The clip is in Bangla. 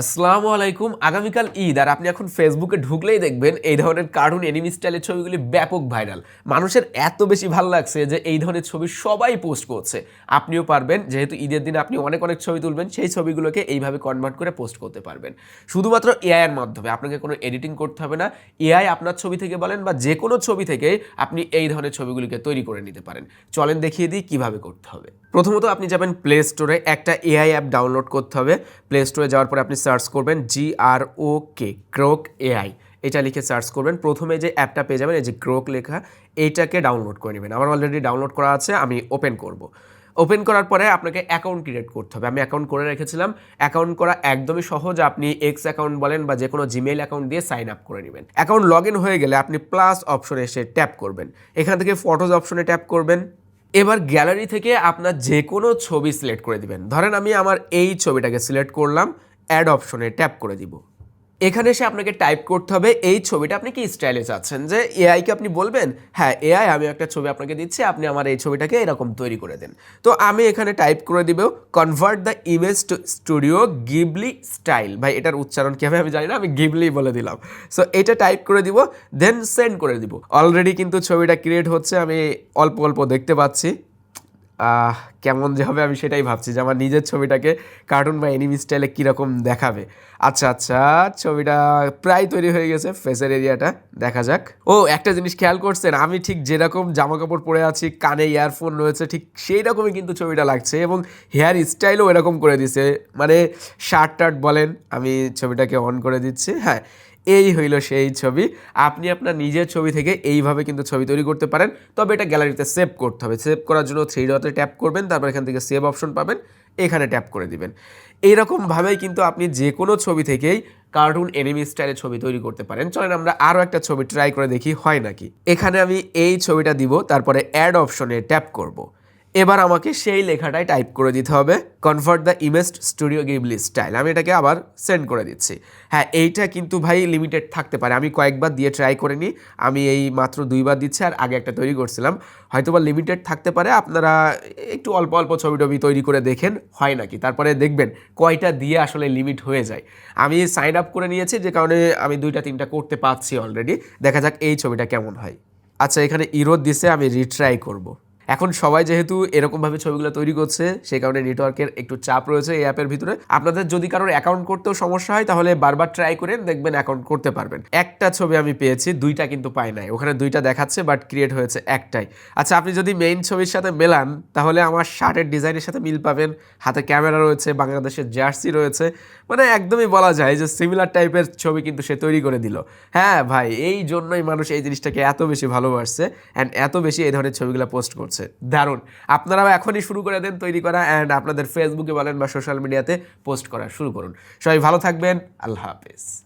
আসসালামু আলাইকুম, আগামীকাল ঈদ আর আপনি এখন ফেসবুকে ঢুকলেই দেখবেন এই ধরনের কার্টুন এনিমি স্টাইলের ছবিগুলি ব্যাপক ভাইরাল মানুষের এত বেশি ভালো লাগছে যে এই ধরনের ছবি সবাই পোস্ট করছে। আপনিও পারবেন, যেহেতু ঈদের দিনে আপনি অনেক অনেক ছবি তুলবেন, সেই ছবিগুলোকে এইভাবে কনভার্ট করে পোস্ট করতে পারবেন। শুধুমাত্র এআই এর মাধ্যমে, আপনাকে কোনো এডিটিং করতে হবে না। এআই আপনার ছবি থেকে বলেন বা যে কোনো ছবি থেকে আপনি এই ধরনের ছবিগুলিকে তৈরি করে নিতে পারেন। চলেন দেখিয়ে দিই কীভাবে করতে হবে। প্রথমত আপনি যাবেন প্লে স্টোরে একটা এআই অ্যাপ ডাউনলোড করতে হবে। প্লে স্টোরে যাওয়ার পরে আপনি সার্চ করবেন জি আর ও কে ক্রোক এআই এটা লিখে সার্চ করবেন। প্রথমে যে অ্যাপটা পেয়ে যাবেন, এই যে ক্রোক লেখা, এইটাকে ডাউনলোড করে নেবেন। আমার অলরেডি ডাউনলোড করা আছে, আমি ওপেন করব। ওপেন করার পরে আপনাকে অ্যাকাউন্ট ক্রিয়েট করতে হবে। আমি অ্যাকাউন্ট করে রেখেছিলাম। অ্যাকাউন্ট করা একদমই সহজ। আপনি এক্স অ্যাকাউন্ট বলেন বা যে কোনো জিমেইল অ্যাকাউন্ট দিয়ে সাইন আপ করে নেবেন। অ্যাকাউন্ট লগ ইন হয়ে গেলে আপনি প্লাস অপশনে এসে ট্যাপ করবেন। এখান থেকে ফটোজ অপশনে ট্যাপ করবেন। এবার গ্যালারি থেকে আপনার যে কোনো ছবি সিলেক্ট করে দিবেন। ধরেন আমি আমার এই ছবিটাকে সিলেক্ট করলাম। অ্যাড অপশনে ট্যাপ করে দিব। এখানে এসে আপনাকে টাইপ করতে হবে, এই ছবিটা আপনি কি স্টাইলে চাচ্ছেন? যে এআইকে আপনি বলবেন হ্যাঁ এআই আমি একটা ছবি আপনাকে দিচ্ছি, আপনি আমার এই ছবিটাকে এরকম তৈরি করে দেন। তো আমি এখানে টাইপ করে দিব convert the image to Studio Ghibli style ভাই, এটার উচ্চারণ কী হবে আমি জানি না, আমি গিবলি বলে দিলাম। সো এটা টাইপ করে দিব দেন সেন্ড করে দিব। অলরেডি কিন্তু ছবিটা ক্রিয়েট হচ্ছে, আমি অল্প অল্প দেখতে পাচ্ছি। কেমন যে হবে আমি সেটাই ভাবছি যে আমার নিজের ছবিটাকে কার্টুন বা এনিমি স্টাইলে কীরকম দেখাবে। আচ্ছা আচ্ছা ছবিটা প্রায় তৈরি হয়ে গেছে ফেসের এরিয়াটা দেখা যাক। ও, একটা জিনিস খেয়াল করছেন, আমি ঠিক যেরকম জামা কাপড় পরে আছি, কানে ইয়ারফোন রয়েছে, ঠিক সেই রকমই কিন্তু ছবিটা লাগছে এবং হেয়ার স্টাইলও এরকম করে দিছে। মানে শার্ট টার্ট বলেন, আমি ছবিটাকে অন করে দিচ্ছি হ্যাঁ। এই হইল সেই ছবি। আপনি আপনার নিজের ছবি থেকে এইভাবে কিন্তু ছবি তৈরি করতে পারেন। তবে এটা গ্যালারিতে সেভ করতে হবে। সেভ করার জন্য থ্রি ডটে ট্যাপ করবেন, তারপর এখান থেকে সেভ অপশন পাবেন, এখানে ট্যাপ করে দিবেন। এইরকমভাবেই কিন্তু আপনি যে কোনো ছবি থেকেই কার্টুন এনিমি স্টাইলে ছবি তৈরি করতে পারেন। চলেন আমরা আরও একটা ছবি ট্রাই করে দেখি, হয় নাকি? এখানে আমি এই ছবিটা দিব, তারপরে অ্যাড অপশনে ট্যাপ করব। এবার আমাকে সেই লেখাটাই টাইপ করে দিতে হবে convert the image Studio Ghibli style আমি এটাকে আবার সেন্ড করে দিচ্ছি। হ্যাঁ এইটা কিন্তু ভাই লিমিটেড থাকতে পারে। আমি কয়েকবার দিয়ে ট্রাই করে নিই। আমি এই মাত্র দুইবার দিচ্ছি আর আগে একটা তৈরি করছিলাম। হয়তো বা লিমিটেড থাকতে পারে। আপনারা একটু অল্প অল্প ছবি টবি তৈরি করে দেখেন, হয় নাকি? তারপরে দেখবেন কয়টা দিয়ে আসলে লিমিট হয়ে যায়। আমি সাইন আপ করে নিয়েছি, যে কারণে আমি দুইটা, তিনটা করতে পারছি অলরেডি দেখা যাক এই ছবিটা কেমন হয়। আচ্ছা এখানে ইরোদ দিছে, আমি রিট্রাই করব। এখন সবাই যেহেতু এরকমভাবে ছবিগুলো তৈরি করছে সেই কারণে নেটওয়ার্কের একটু চাপ রয়েছে এই অ্যাপের ভিতরে। আপনাদের যদি কারোর অ্যাকাউন্ট করতেও সমস্যা হয়, তাহলে বারবার ট্রাই করেন দেখবেন অ্যাকাউন্ট করতে পারবেন। একটা ছবি আমি পেয়েছি, দুইটা কিন্তু পাই নাই। ওখানে দুইটা দেখাচ্ছে বাট ক্রিয়েট হয়েছে একটাই। আচ্ছা আপনি যদি মেইন ছবির সাথে মেলান, তাহলে আমার শার্টের ডিজাইনের সাথে মিল পাবেন। হাতে ক্যামেরা রয়েছে, বাংলাদেশের জার্সি রয়েছে। মানে একদমই বলা যায় যে সিমিলার টাইপের ছবি কিন্তু সে তৈরি করে দিল। হ্যাঁ ভাই, এই জন্যই মানুষ এই জিনিসটাকে এত বেশি ভালোবাসছে অ্যান্ড এত বেশি এই ধরনের ছবিগুলো পোস্ট করছে। দারুণ। আপনারাও এখনই শুরু করে দেন তৈরি করা অ্যান্ড আপনাদের ফেসবুকে বলেন বা সোশ্যাল মিডিয়াতে পোস্ট করা। শুরু করুন। সবাই ভালো থাকবেন। আল্লাহ হাফেজ।